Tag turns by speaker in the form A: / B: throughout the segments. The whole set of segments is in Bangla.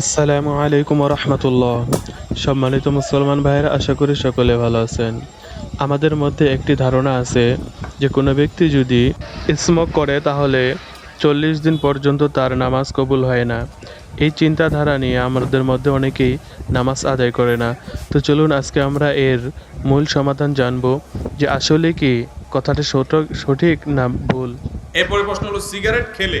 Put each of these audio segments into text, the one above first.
A: আসসালামু আলাইকুম রহমতুল্লাহ সম্মানিত মুসলমান ভাইয়েরা, আশা করি সকলে ভালো আছেন। আমাদের মধ্যে একটি ধারণা আছে যে কোনো ব্যক্তি যদি স্মোক করে, তাহলে চল্লিশ দিন পর্যন্ত তার নামাজ কবুল হয় না। এই চিন্তাধারা নিয়ে আমাদের মধ্যে অনেকেই নামাজ আদায় করে না। তো চলুন, আজকে আমরা এর মূল সমাধান জানব যে আসলে কি কথাটা সঠিক না ভুল।
B: এরপরে প্রশ্ন হলো, সিগারেট খেলে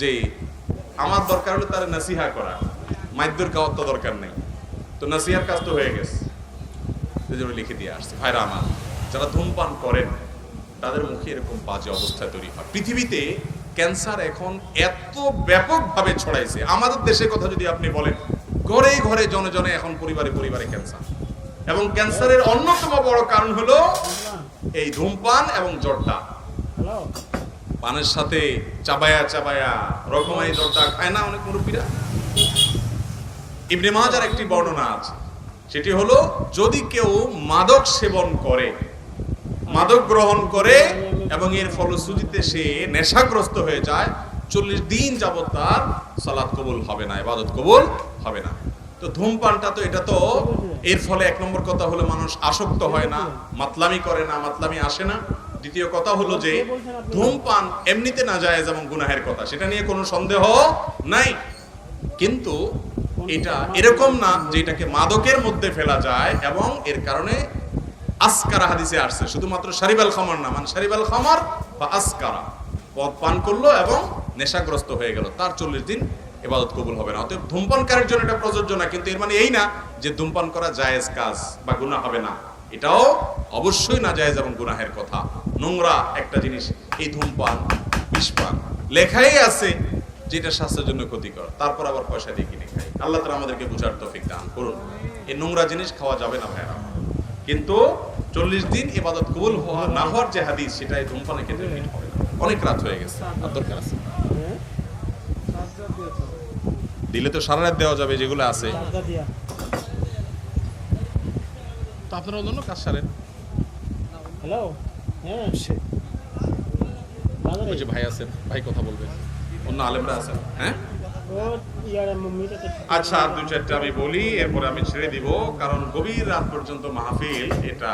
B: যে আমার দরকার হলো তার নাসিহা করা। মাইদ্যর খাওয়ার তো দরকার নেই। তো নাসিহার কাজ তো হয়ে গেছে। সেই জন্য লিখে দিয়ে আসছে। ভাইরা আমার, যারা ধূমপান করেন, তাদের মুখে এরকম বাজে অবস্থা তৈরি হয়। পৃথিবীতে ক্যান্সার এখন এত ব্যাপকভাবে ছড়াইছে। আমাদের দেশের কথা যদি আপনি বলেন, ঘরে ঘরে জনে জনে এখন পরিবারে পরিবারে ক্যান্সার। এবং ক্যান্সারের অন্যতম বড় কারণ হলো এই ধূমপান এবং জর্দা পানের সাথে চাবায়া চাবায়া রকমারি জর্দা খায় না অনেক মুরব্বীরা। ইবনে মাজার একটি বর্ণনা আছে। সেটি হলো, যদি কেউ মাদক সেবন করে, মাদক গ্রহণ করে এবং এর ফলশ্রুতিতে সে নেশাগ্রস্ত হয়ে যায়, চল্লিশ দিন যাবৎ তার সালাদ কবুল হবে না, ইবাদত কবুল হবে না। তো ধূমপানটা তো, এটা তো এর ফলে এক নম্বর কথা হলো, মানুষ আসক্ত হয় না, মাতলামি করে না, মাতলামি আসে না। দ্বিতীয় কথা হলো যে ধূমপান এমনিতে না যায় যেমন গুনাহের কথা সেটা নিয়ে কোনো সন্দেহ নাই। কিন্তু এটা এরকম না যে এটাকে মাদকের মধ্যে ফেলা যায় এবং এর কারণে আসকারা হাদিসে আসছে। শুধুমাত্র সারিবাল খামার না মানে সারিবাল খামার বা আসকারা। পদ পান করল এবং নেশাগ্রস্ত হয়ে গেল তার চল্লিশ দিন এবাদত কবুল হবে না। অতএব ধূমপানকারীর জন্য এটা প্রযোজ্য না কিন্তু এর মানে এই না যে ধূমপান করা জায়েজ কাজ বা গুনাহ হবে না। এটাও অবশ্যই না জায়েজ এবং গুনাহের কথা। নোংরা একটা জিনিস, এই ধূমপান, বিষপান। লেখাই আছে যেটা স্বাস্থ্যের জন্য ক্ষতিকর। তারপর আবার পয়সা দিয়ে কিনে খাই। আল্লাহ তালা আমাদেরকে বুঝার তৌফিক দান করুন। এই নোংরা জিনিস খাওয়া যাবে না ভাইরা কিন্তু চল্লিশ দিন এবাদত কবুল হওয়া না হওয়ার যে হাদিস, সেটা এই ধূমপানের ক্ষেত্রে হবে না। অনেক রাত হয়ে গেছে। আর দরকার আছে? দিলে তো সারা রাত দেওয়া যাবে যেগুলো আছে। তো আপনারা অন্য কাজ সারেন।
C: হ্যালো হ্যাঁ
B: ওই যে ভাই আছেন ভাই কথা বলবেন অন্য আলেমরা আছেন হ্যাঁ? আচ্ছা আর দুই চারটা আমি বলি এরপরে আমি ছেড়ে দিব কারণ গভীর রাত পর্যন্ত মাহফিল এটা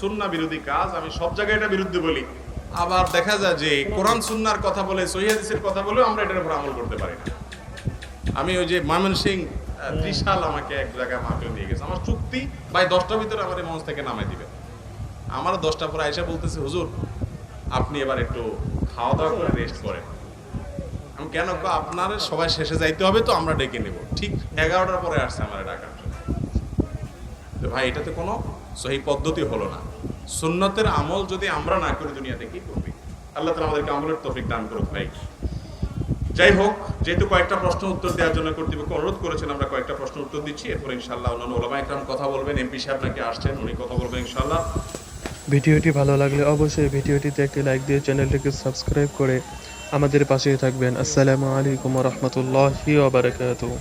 B: সুন্না বিরোধী কাজ আমি সব জায়গায় এটা বিরুদ্ধে বলি। আবার দেখা যায় যে কোরআন সুন্নার কথা বলে সহিদের কথা বলেও আমরা এটার উপর আমল করতে পারি না। আমি ওই যে ময়মন সিং ত্রিশাল আমাকে এক জায়গায় মাহফিল নিয়ে গেছে। আমার চুক্তি ভাই দশটার ভিতরে আমার মঞ্চ থেকে নামাই দিবে। আমার দশটা পরে আইসা বলতেছে, হুজুর, আপনি এবার একটু খাওয়া দাওয়া করে রেস্ট করেন। আমি কেন আপনার সবাই শেষে যাইতে হবে তো, আমরা ডেকে নেব। ঠিক এগারোটার পরে আসছে আমার। তো ভাই এটাতে কোনো সহি পদ্ধতি হলো না। সুন্নতের আমল যদি আমরা না করি দুনিয়াতে, কি করবি? আল্লাহ তালা আমাদেরকে আমলের তফিক দান করুক ভাই। যাই হোক, যেহেতু কয়েকটা প্রশ্ন উত্তর দেওয়ার জন্য কর্তৃপক্ষ অনুরোধ করেছেন, আমরা কয়েকটা প্রশ্ন উত্তর দিচ্ছি। এরপর ইনশাল্লাহ অন্যান্য ওলামা একরাম কথা বলবেন। এমপি সাহেব নাকি আসছেন, উনি কথা বলবেন ইনশাল্লাহ
A: ভিডিওটি ভালো লাগলে অবশ্যই ভিডিওটিতে একটি লাইক দিয়ে চ্যানেলটিকে সাবস্ক্রাইব করে আমাদের পাশেই থাকবেন। আসসালামু আলাইকুম রহমতুল্লাহি ওয়া বারাকাতুহু।